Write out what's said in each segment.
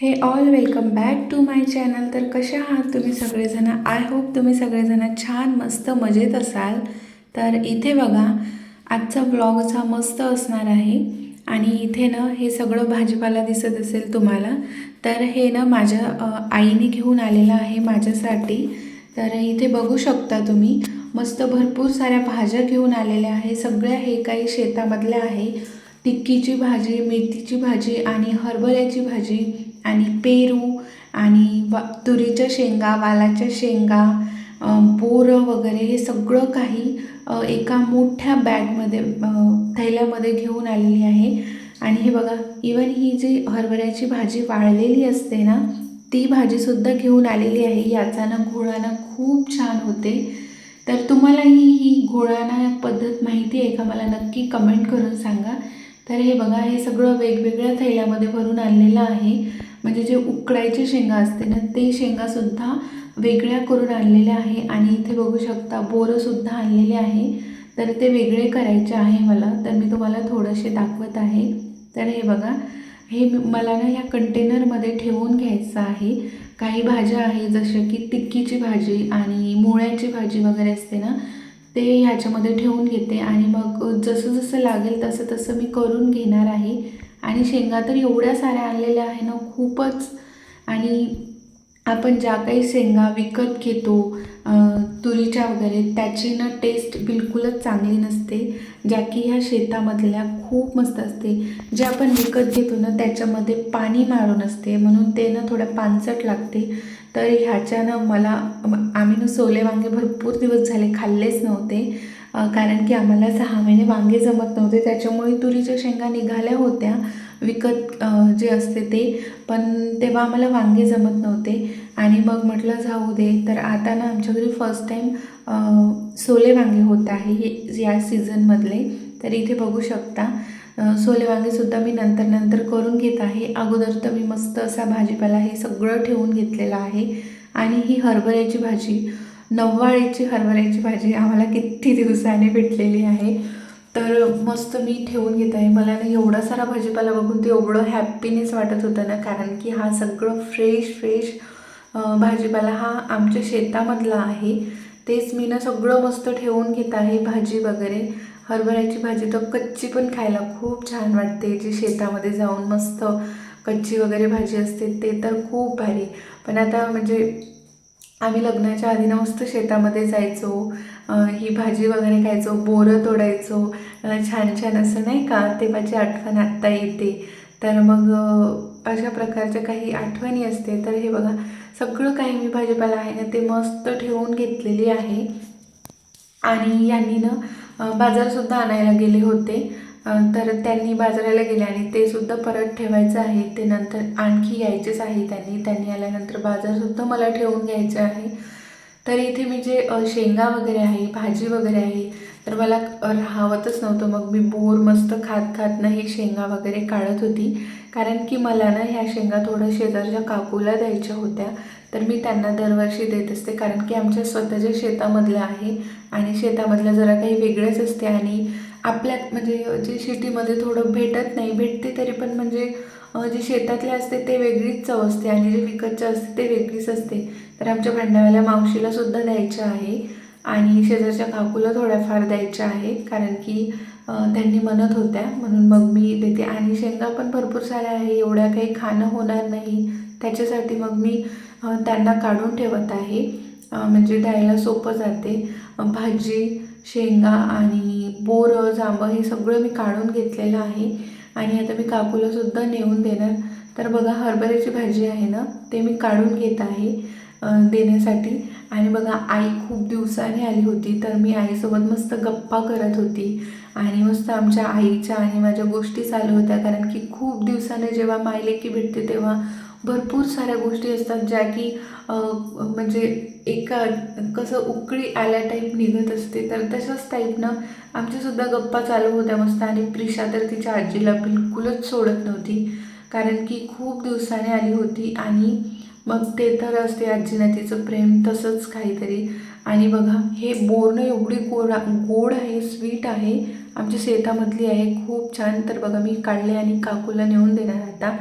Hey all welcome back to my channel तर कसे आहात तुम्ही सगळेजण? आय होप तुम्ही सगळेजण छान मस्त मजेत असाल. तर इथे बघा आजचा ब्लॉगचा मस्त असणार आहे. आणि इथे ना हे सगळं भाजीपाला दिसत असेल तुम्हाला. तर हे ना माझ्या आईने घेऊन आलेलं आहे माझ्यासाठी. तर इथे बघू शकता तुम्ही मस्त भरपूर साऱ्या भाज्या घेऊन आलेल्या आहे. सगळ्या हे काही शेतामधल्या आहे. टिक्कीची भाजी मेथीची भाजी आणि हरभऱ्याची भाजी. आणि पेरू आणि वा तुरीच्या शेंगा वालाच्या शेंगा बोरं वगैरे हे सगळं काही एका मोठ्या बॅगमध्ये थैल्यामध्ये घेऊन आलेली आहे. आणि हे बघा इवन ही जी हरभऱ्याची भाजी वाळलेली असते ना ती भाजीसुद्धा घेऊन आलेली आहे. याचा ना घोळाना खूप छान होते. तर तुम्हालाही ही घोळाना पद्धत माहिती आहे का? मला नक्की कमेंट करून सांगा. तर हे बघा हे सगळं वेगवेगळ्या थैल्यामध्ये भरून आणलेलं आहे. म्हणजे जे उकडायचे शेंगा असते ना ते शेंगासुद्धा वेगळ्या करून आणलेल्या आहे. आणि इथे बघू शकता बोरंसुद्धा आणलेले आहे. तर ते वेगळे करायचे आहे मला. तर मी तुम्हाला थोडेसे दाखवत आहे. तर हे बघा हे मला ना या कंटेनरमध्ये ठेवून घ्यायचं आहे. काही भाज्या आहे जसे की टिक्कीची भाजी आणि मुळ्याची भाजी वगैरे असते ना ते ह्याच्यामध्ये ठेवून घेते. आणि मग जसं जसं लागेल तसं तसं मी करून घेणार आहे. आणि शेंगा तर एवढ्या साऱ्या आणलेल्या आहे ना खूपच. आणि आपण ज्या काही शेंगा विकत घेतो तुरीच्या वगैरे त्याची ना टेस्ट बिलकुलच चांगली नसते ज्या की ह्या शेतामधल्या खूप मस्त असते. जे आपण विकत घेतो ना त्याच्यामध्ये पाणी मारून असते म्हणून ते ना थोडं पानसट लागते. तर ह्याच्यानं मला आम्ही ना सोले वांगे भरपूर दिवस झाले खाल्लेच नव्हते. कारण की आम्हाला सहा महिने वांगे जमत नव्हते त्याच्यामुळे तुरीच्या शेंगा निघाल्या होत्या विकत जे असते ते. पण तेव्हा आम्हाला वांगे जमत नव्हते. आणि मग म्हटलं जाऊ दे. तर आता ना आमच्या घरी फर्स्ट टाईम सोले वांगे होत आहे हे या सीझनमधले तर इथे बघू शकता. सोले वांगेसुद्धा मी नंतर नंतर करून घेत आहे. अगोदर तर मी मस्त असा भाजीपाला हे सगळं ठेवून घेतलेलं आहे. आणि ही हरभऱ्याची भाजी. नव्वाळीची हरभऱ्याची भाजी आम्हाला किती दिवसाने भेटलेली आहे. तर मस्त मी ठेवून घेत आहे. मला ना एवढा सारा भाजीपाला बघून ते एवढं हॅप्पीनेस वाटत होतं ना कारण की हा सगळं फ्रेश फ्रेश भाजीपाला हा आमच्या शेतामधला आहे. तेच मी ना सगळं मस्त ठेवून घेत आहे भाजी वगैरे. हरभऱ्याची भाजी तर कच्ची पण खायला खूप छान वाटते. जी शेतामध्ये जाऊन मस्त कच्ची वगैरे भाजी असते ते तर खूप भारी. पण आता म्हणजे आम्ही लग्नाच्या आधी ना मस्त शेतामध्ये जायचो ही भाजी वगैरे खायचो बोरं तोडायचो छान छान असं नाही का तेव्हाची आठवण आत्ता येते. तर मग अशा प्रकारच्या काही आठवणी असते. तर हे बघा सगळं काही मी भाजीपाला आहे ना ते मस्त ठेवून घेतलेली आहे. आणि यांनी ना बाजारसुद्धा आणायला गेले होते. तर त्यांनी बाजाराला गेले आणि ते सुद्धा परत ठेवायचं आहे. ते नंतर आणखी यायचेच आहे त्यांनी. त्यांनी आल्यानंतर बाजारसुद्धा मला ठेवून घ्यायचं आहे. तर इथे मी जे शेंगा वगैरे आहे भाजी वगैरे आहे तर मला राहावतच नव्हतं. मग मी बोर मस्त खात खात ना ही शेंगा वगैरे काढत होती. कारण की मला ना ह्या शेंगा थोडं शेजारच्या काकूला द्यायच्या होत्या. तर मी त्यांना दरवर्षी देत असते. कारण की आमच्या स्वतःच्या शेतामधलं आहे आणि शेतामधलं जरा काही वेगळंच असते आणि आपल्या म्हणजे जे सिटीमध्ये थोडं भेटत नाही भेटते तरी पण म्हणजे जे शेतातले असते ते वेगळीच चव असते आणि जे विकतचे असते ते वेगळीच असते. तर आमच्या भांडाव्याला मावशीला सुद्धा द्यायचं आहे आणि शेजारच्या काकूला थोड्याफार द्यायच्या आहे कारण की त्यांनी म्हणत होत्या. म्हणून मग मी देते. आणि शेंगा पण भरपूर साऱ्या आहे एवढ्या काही खाणं होणार नाही. त्याच्यासाठी मग मी त्यांना काढून ठेवत आहे. म्हणजे द्यायला सोपं जाते. भाजी शेंगा आणि बोरं जांभं हे सगळं मी काढून घेतलेलं आहे. आणि आता मी काकूलासुद्धा नेऊन देणार. तर बघा हरभऱ्याची भाजी आहे ना ते मी काढून घेत आहे देण्यासाठी. आणि बघा आई खूप दिवसाने आली होती तर मी आईसोबत मस्त गप्पा करत होती. आणि मस्त आमच्या आईच्या आणि माझ्या गोष्टी चालू होत्या कारण की खूप दिवसाने जेव्हा मायलेकी भेटते तेव्हा भरपूर साऱ्या गोष्टी असतात ज्या की म्हणजे एका कसं उकळी आल्या टाईप निघत असते. तर तशाच टाईपनं आमच्यासुद्धा गप्पा चालू होत्या मस्त आणि प्रिशा तर तिच्या आजीला बिलकुलच सोडत नव्हती. कारण की खूप दिवसाने आली होती आणि मग ते तर असते आजीनं तिचं प्रेम तसंच काहीतरी. आणि बघा हे बोरणं एवढी गोड गोड आहे स्वीट आहे. आमच्या शेतामधली आहे खूप छान. तर बघा मी काढले आणि काकूला नेऊन देणार आता.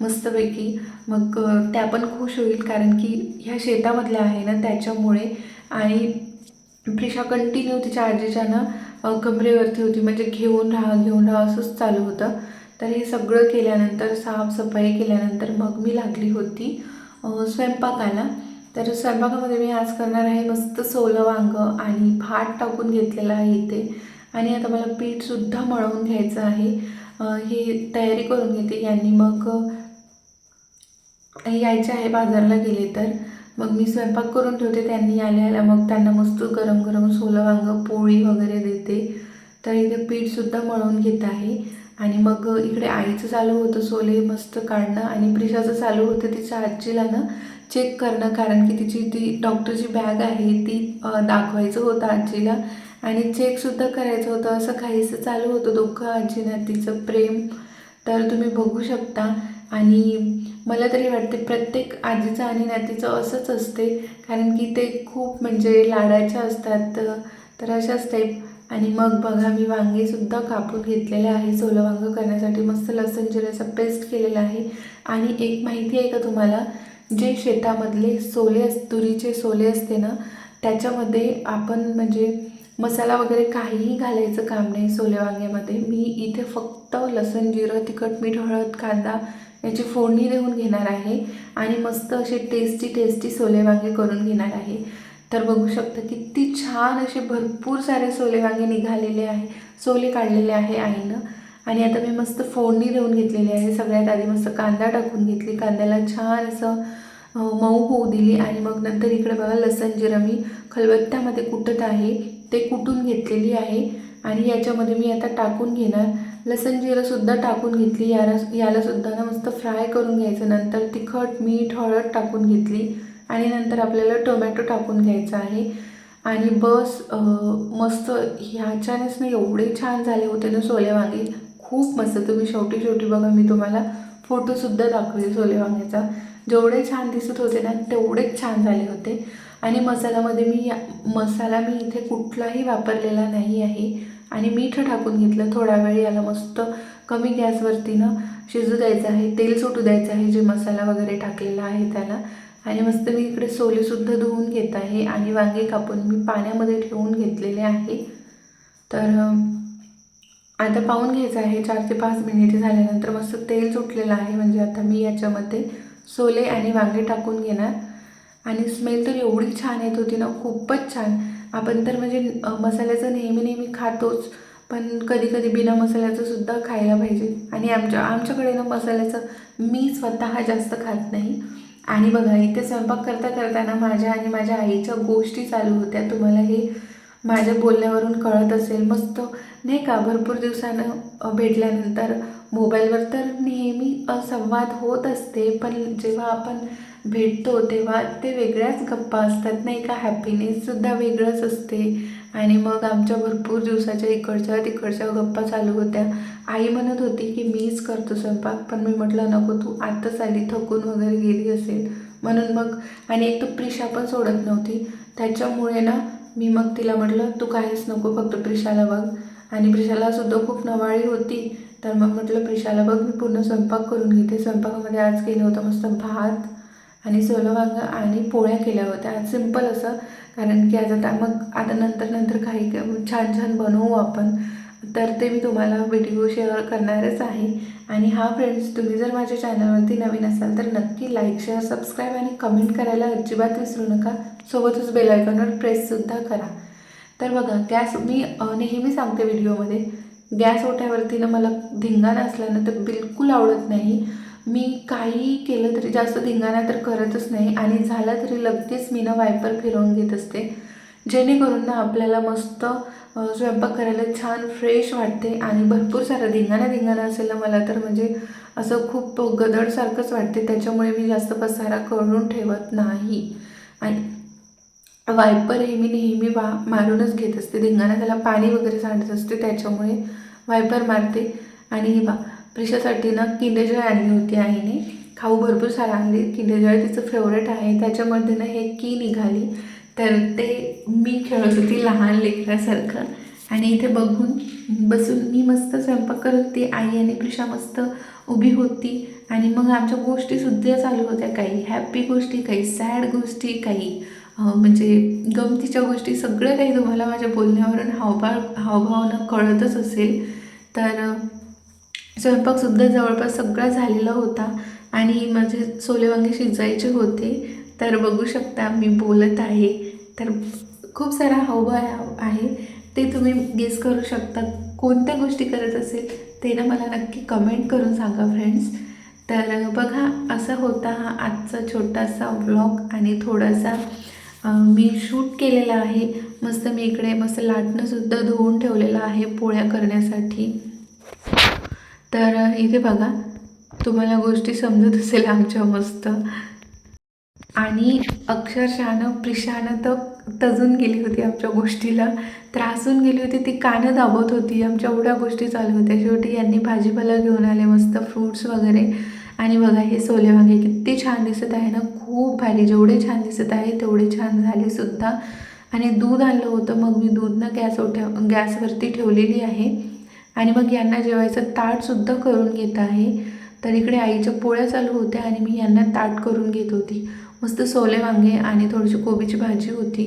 मस्तपैकी. मग त्या पण खुश होईल कारण की ह्या शेतामधल्या आहे ना त्याच्यामुळे. आणि प्रिशा कंटिन्यू तिच्या आजीच्या ना कमरेवरती होती. म्हणजे घेऊन राहा घेऊन राहा असंच चालू होतं. तर हे सगळं केल्यानंतर साफसफाई केल्यानंतर मग मी लागली होती स्वयंपाकाला. तर स्वयंपाकामध्ये मी आज करणार आहे मस्त सोलं वांगं आणि भात टाकून घेतलेलं आहे इथे. आणि आता मला पीठसुद्धा मळवून घ्यायचं आहे. ही तयारी करून घेते. यांनी मग यायचे आहे बाजारला गेले तर. मग मी स्वयंपाक करून ठेवते त्यांनी आल्या आल्या मग त्यांना मस्त गरम गरम सोलं वांगं पोळी वगैरे देते. तर इथे पीठसुद्धा मळवून घेत आहे. आणि मग इकडे आईचं चालू होतं सोले मस्त काढणं आणि प्रिशाचं चालू होतं तिच्या आजीला ना चेक करणं. कारण की तिची ती डॉक्टरची बॅग आहे ती दाखवायचं होतं आजीला. आणि चेकसुद्धा करायचं होतं. असं काहीसं चालू होतं दोघं आजीनं तिचं प्रेम. तर तुम्ही बघू शकता. आणि मला तरी वाटते प्रत्येक आजीचं आणि नातीचं असंच असते कारण की ते खूप म्हणजे लाडाच्या असतात तर अशाच टाईप आणि मग बघा मी वांगेसुद्धा कापून घेतलेले आहे सोलं वांगं करण्यासाठी मस्त लसूण जिऱ्याचा पेस्ट केलेला आहे. आणि एक माहिती आहे का तुम्हाला? जे शेतामधले सोले अस तुरीचे सोले असते ना त्याच्यामध्ये आपण म्हणजे मसाला वगैरे काहीही घालायचं काम नाही सोले वांग्यामध्ये. मी इथे फक्त लसूण जिरं तिखट मीठ हळद कांदा याची फोडणी देऊन घेणार आहे आणि मस्त असे टेस्टी टेस्टी सोले वांगे करून घेणार आहे. तर बघू शकता किती छान असे भरपूर सारे सोले वांगे निघालेले आहे सोले काढलेले आहे आईनं. आणि आता मी मस्त फोडणी देऊन घेतलेली आहे. सगळ्यात आधी मस्त कांदा टाकून घेतली. कांद्याला छान असं मऊ होऊ दिली आणि मग नंतर इकडे बघा लसण जिरं मी खलबत्त्यामध्ये कुटत आहे ते कुटून घेतलेली आहे आणि याच्यामध्ये मी आता टाकून घेणार. लसण जिरंसुद्धा टाकून घेतली याला यालासुद्धा ना मस्त फ्राय करून घ्यायचं. नंतर तिखट मीठ हळद टाकून घेतली आणि नंतर आपल्याला टोमॅटो टाकून घ्यायचा आहे. आणि बस मस्त ह्याच्यानेच ना एवढे छान झाले होते ना सोले वांगे. खूप मस्त. तुम्ही शेवटी शेवटी बघा मी तुम्हाला फोटोसुद्धा दाखवले सोले वांग्याचा. जेवढे छान दिसत होते ना तेवढेच छान झाले होते. आणि मसाल्यामध्ये मी या मसाला मी इथे कुठलाही वापरलेला नाही आहे. आणि मीठ टाकून घेतलं थोडा वेळ याला मस्त कमी गॅसवरती ना शिजू द्यायचं आहे. तेल सुटू द्यायचं आहे जे मसाला वगैरे टाकलेला आहे त्याला. आणि मस्त मी इकडे सोलेसुद्धा धुवून घेत आहे. आणि वांगे कापून मी पाण्यामध्ये ठेवून घेतलेले आहे. तर आता पाहून घ्यायचं आहे. चार ते पाच मिनिटे झाल्यानंतर मस्त तेल सुटलेलं आहे. म्हणजे आता मी याच्यामध्ये सोले आणि वांगे टाकून घेणार. आणि स्मेल तर एवढी छान येत होती ना खूपच छान. आपण तर म्हणजे मसाल्याचं नेहमी नेहमी खातोच पण कधी कधी बिना मसाल्याचं सुद्धा खायला पाहिजे. आणि आमच्या आमच्याकडे ना मसाल्याचं मी स्वतः जास्त खात नाही. आणि बघा इथे स्वयंपाक करता करताना माझ्या आणि माझ्या आईच्या गोष्टी चालू होत्या. तुम्हाला हे माझ्या बोलण्यावरून कळत असेल मस्त. नाही का? भरपूर दिवसानं भेटल्यानंतर मोबाईलवर तर नेहमी संवाद होत असते पण जेव्हा आपण भेटतो तेव्हा ते वेगळ्याच गप्पा असतात नाही का? हॅपीनेससुद्धा वेगळंच असते. आणि मग आमच्या भरपूर दिवसाच्या इकडच्या तिकडच्या गप्पा चालू होत्या. आई म्हणत होती की मीच करतो स्वयंपाक पण मी म्हटलं नको तू आत्ताच आली थकून वगैरे गेली असेल. म्हणून मग आणि एक तर प्रिशा पण सोडत नव्हती. त्याच्यामुळे ना मी मग तिला म्हटलं तू काहीच नको फक्त प्रिशाला बघ. आणि प्रिशालासुद्धा खूप नवाळी होती. तर मग म्हटलं प्रिशाला बघ मी पूर्ण स्वयंपाक करून घेते. स्वयंपाकामध्ये आज केलं होतं मस्त भात आणि सोलं वांगं आणि पोळ्या केल्या होत्या. आज सिंपल असं कारण की आज आता मग आता नंतर नंतर काही छान छान बनवू आपण. तर ते मी तुम्हाला व्हिडिओ शेअर करणारच आहे. आणि हा फ्रेंड्स तुम्ही जर माझ्या चॅनलवरती नवीन असाल तर नक्की लाईक शेअर सबस्क्राईब आणि कमेंट करायला अजिबात विसरू नका. सोबतच बेलायकॉनवर प्रेससुद्धा करा. तर बघा गॅस मी नेहमी सांगते व्हिडिओमध्ये गॅस ओट्यावरती ना मला धिंगाणा असला ना तर बिलकुल आवडत नाही. मी काही केलं तरी जास्त धिंगाणा तर करतच नाही. आणि झाला तरी लगेच मी ना वायपर फिरवून घेत असते. जेणेकरून ना आपल्याला मस्त स्वयंपाक करायला छान फ्रेश वाटते आणि भरपूर सारा धिंगाणा धिंगाणा असेल ना मला तर म्हणजे असं खूप गदडसारखंच वाटते. त्याच्यामुळे मी जास्त पसारा करून ठेवत नाही. आणि वायपर हे मी नेहमी वा मारूनच घेत असते. धिंगाणा त्याला पाणी वगैरे सांडत असते त्याच्यामुळे वायपर मारते. आणि हे बा प्रिशासाठी ना किंडेजळ आणली होती आईने. खाऊ भरपूर सारा आणली. किंडेजळ तिचं फेवरेट आहे. त्याच्यामध्ये ना हे की निघाली. तर ते मी खेळत होती लहान लेकरासारखं. आणि इथे बघून बसून मी मस्त स्वयंपाक करत होती. आई आणि प्रिशा मस्त उभी होती. आणि मग आमच्या गोष्टीसुद्धा चालू होत्या. काही हॅप्पी गोष्टी काही सॅड गोष्टी काही म्हणजे गमतीच्या गोष्टी. सगळं काही तुम्हाला माझ्या बोलण्यावरून हावभाव हावभावनं कळतच असेल. तर स्वयंपाकसुद्धा जवळपास सगळा झालेला होता. आणि माझे सोले वांगे शिजायचे होते. तर बघू शकता मी बोलत आहे. तर खूप सारा हावभाव आहे ते तुम्ही गेस करू शकता. कोणत्या गोष्टी करत असेल ते ना मला नक्की कमेंट करून सांगा फ्रेंड्स तर बघा असा होता हा आजचा छोटासा व्लॉग आणि थोडासा मी शूट केलेला आहे. मस्त मी इकडे मस्त लाटणंसुद्धा धुवून ठेवलेलं आहे पोळ्या करण्यासाठी. तर इथे बघा तुम्हाला गोष्टी समजत असेल आमच्या मस्त. आणि अक्षरशःनं प्रिशानं तर तजून गेली होती आमच्या गोष्टीला. त्रासून गेली होती ती कानं दाबत होती. आमच्या एवढ्या गोष्टी चालू होत्या. शेवटी यांनी भाजीपाला घेऊन आले मस्त फ्रूट्स वगैरे. आणि बघा हे सोले वांगे किती छान दिसत आहे ना. खूप भारी. जेवढे छान दिसत आहे तेवढे छान झाले सुद्धा. आणि दूध आणलं होतं. मग मी दूध ना गॅस ठेव गॅसवरती ठेवलेली आहे. आणि मग यांना जेवायचं ताटसुद्धा करून घेत आहे. तर इकडे आईच्या पोळ्या चालू होत्या आणि मी यांना ताट करून घेत होती. मस्त सोले वांगे आणि थोडीशी कोबीची भाजी होती.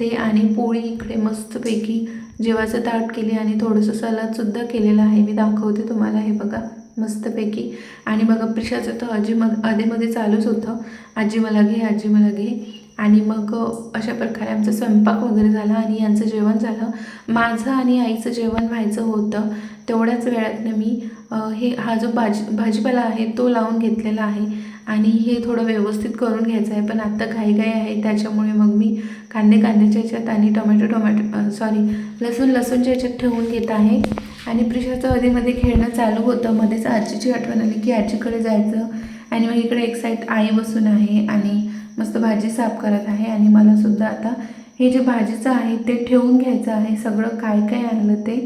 ते आणि पोळी इकडे मस्तपैकी जेवायचं ताट केली आणि थोडंसं सलादसुद्धा केलेलं आहे. मी दाखवते तुम्हाला हे बघा मस्तपैकी. आणि बघा प्रिशाचं तर आजी मग अधेमध्ये चालूच होतं. आजी मला घे आजी मला घे. आणि मग अशा प्रकारे आमचा स्वयंपाक वगैरे झाला आणि यांचं जेवण झालं. माझं आणि आईचं जेवण व्हायचं होतं. तेवढ्याच वेळातनं मी हे हा जो भाजी भाजीपाला आहे तो लावून घेतलेला आहे. आणि हे थोडं व्यवस्थित करून घ्यायचं आहे पण आत्ता घाई आहे त्याच्यामुळे मग मी कांदे कांद्याच्या ह्याच्यात आणि टोमॅटो टोमॅटो सॉरी लसूण लसूणच्या ह्याच्यात ठेवून घेत आहे. आणि प्रिशाचं अधेमध्ये खेळणं चालू होतं मध्येच आजीची आठवण आली की आजीकडे जायचं आणि मग इकडे एक साईड आई बसून आहे आणि मस्त भाजी साफ करत आहे आणि मला सुद्धा आता हे जे भाजीचं आहे ते ठेवून घ्यायचं आहे सगळं काय काय आणलं ते.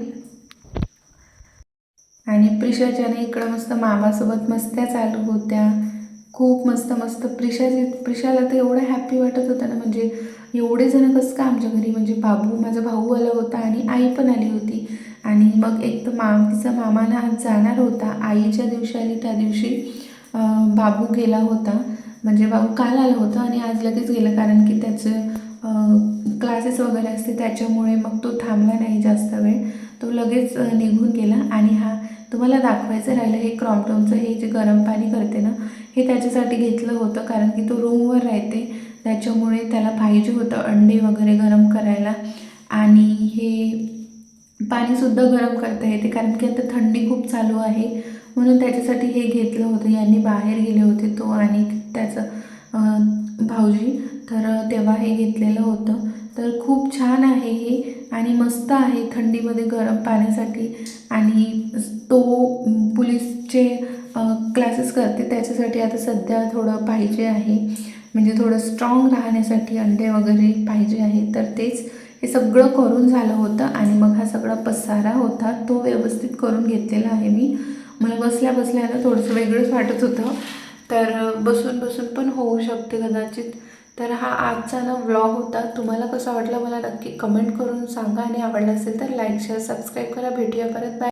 आणि प्रिशाच्याने इकडं मस्त मामासोबत मस्त्या चालू होत्या. खूप मस्त मस्त. प्रिशाची प्रिशाला तर एवढं हॅप्पी वाटत होतं ना म्हणजे एवढे जण कसं का आमच्या घरी म्हणजे बाबू माझा भाऊ आला होता आणि आई पण आली होती. आणि मग एक तर माम तिचा मामाना आज जाणार होता. आईच्या दिवशी आली त्या दिवशी बाबू गेला होता. म्हणजे बाबू काल आला होता आणि आज लगेच गेला कारण की त्याचं क्लासेस वगैरे असते त्याच्यामुळे मग तो थांबला नाही जास्त वेळ. तो लगेच निघून गेला आणि हा तुम्हाला दाखवायचं राहिलं हे क्रॉम्पटॉनचं हे जे गरम पाणी करते ना हे त्याच्यासाठी घेतलं होतं कारण की तो रूमवर राहते. त्याच्यामुळे त्याला पाहिजे होतं अंडे वगैरे गरम करायला. आणि हे पाणीसुद्धा गरम करता येते कारण की आता थंडी खूप चालू आहे. म्हणून त्याच्यासाठी हे घेतलं होतं. यांनी बाहेर गेले होते तो आणि त्याचं भाऊजी. तर तेव्हा हे घेतलेलं होतं. तर खूप छान आहे हे आणि मस्त आहे थंडीमध्ये गरम पाण्यासाठी. आणि तो पुलिसचे क्लासेस करते. त्याच्यासाठी आता सध्या थोडं पाहिजे आहे. म्हणजे थोडं स्ट्रॉंग राहण्यासाठी अंडे वगैरे पाहिजे आहे. तर तेच हे सगळं करून झालं होतं आणि मग हा सगळा पसारा होता तो व्यवस्थित करून घेतलेला आहे मी. मला बसल्या बसल्या ना थोडंसं वेगळंच वाटत होतं. तर बसून बसून पण होऊ शकते कदाचित. तर हा आजचा ना व्लॉग होता. तुम्हाला कसा वाटला मला नक्की कमेंट करून सांगा आणि आवडला असेल तर लाईक शेअर सबस्क्राईब करा. भेटूया परत. बाय